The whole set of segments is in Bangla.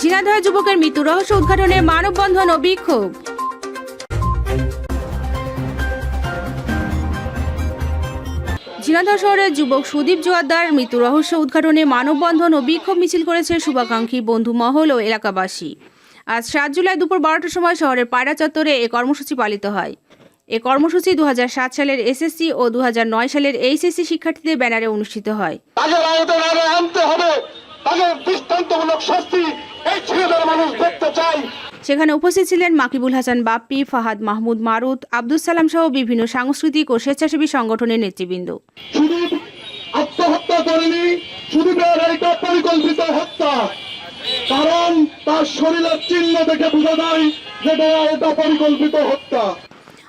ঝিনাদহ যুবকের মৃত্যু রহস্য উদ্ঘাটনে মানববন্ধন ও বিক্ষোভ। ঝিনাদহ শহরের যুবক সুদীপ জোয়ারদার মৃত্যু রহস্য উদ্ঘাটনে মানববন্ধন ও বিক্ষোভ মিছিল করেছে শুভাকাঙ্ক্ষী বন্ধু মহল ও এলাকাবাসী। আজ সাত জুলাই দুপুর বারোটার সময় শহরের পায়রা চত্বরে এ কর্মসূচি পালিত হয়। এ কর্মসূচি দু হাজার সাত সালের এসএসসি ও দু হাজার নয় সালের এইচএসসি শিক্ষার্থীদের ব্যানারে অনুষ্ঠিত হয়। তাকে দৃষ্টান্তমূলক শাস্তি এই ছেলেদের মানুষ দেখতে চাই সেখানে উপস্থিত ছিলেন মাকিবুল হাসান বাপ্পি ফাহাদ মাহমুদ মারুত আব্দুল সালাম সহ বিভিন্ন সাংস্কৃতিক ও স্বেচ্ছাসেবী সংগঠনের নেতৃবৃন্দ। শুধু আত্মহত্যা করেনি শুধু পরিকল্পিত হত্যা। কারণ তার শরীরের চিহ্ন দেখে বোঝা যায় যে এটা পরিকল্পিত হত্যা।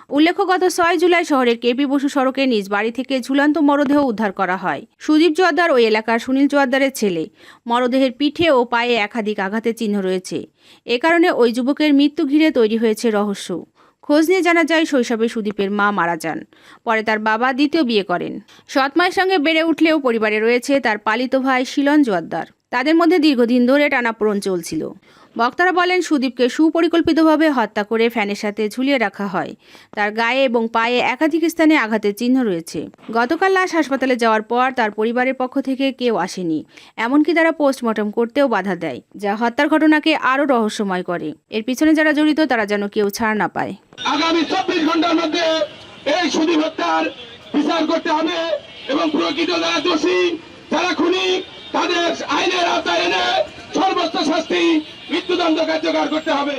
উল্লেখ্য গত ছয় জুলাই শহরের কেপি বসু সড়কে নিজ বাড়ি থেকে ঝুলন্ত মরদেহ উদ্ধার করা হয়। সুদীপ জোয়ারদার ওই এলাকার সুনীল জোয়ারদারের ছেলে। মরদেহের পিঠে ও পায়ে একাধিক আঘাতের চিহ্ন রয়েছে। এ কারণে ওই যুবকের মৃত্যু ঘিরে তৈরি হয়েছে রহস্য। খোঁজ নিয়ে জানা যায়, শৈশবে সুদীপের মা মারা যান। পরে তার বাবা দ্বিতীয় বিয়ে করেন। সৎ মায়ের সঙ্গে বেড়ে উঠলেও পরিবারে রয়েছে তার পালিত ভাই শিলন জোয়ারদার। তাদের মধ্যে দীর্ঘদিন ধরে টানাপোড়ন চলছিল। বক্তারা বলেন, সুদীপকে সুপরিকল্পিতভাবে হত্যা করে ফ্যানের সাথে ঝুলিয়ে রাখা হয়। তার গায়ে এবং পায়ে একাধিক স্থানে আঘাতের চিহ্ন রয়েছে। গতকাল লাশ হাসপাতালে যাওয়ার পর তার পরিবারের পক্ষ থেকে কেউ আসেনি। এমনকি তারা পোস্টমর্টম করতেও বাধা দেয়, যা হত্যার ঘটনাকে আরও রহস্যময় করে। এর পিছনে যারা জড়িত, তারা যেন কেউ ছাড় না পায়। আগামী চব্বিশ ঘণ্টার মধ্যে এই সুদী হত্যার বিচার করতে হবে এবং প্রকৃত যারা দোষী, যারা খুনি, তাদের আইনের আওতায় এনে সর্বোচ্চ শাস্তি মৃত্যুদণ্ড কার্যকর করতে হবে।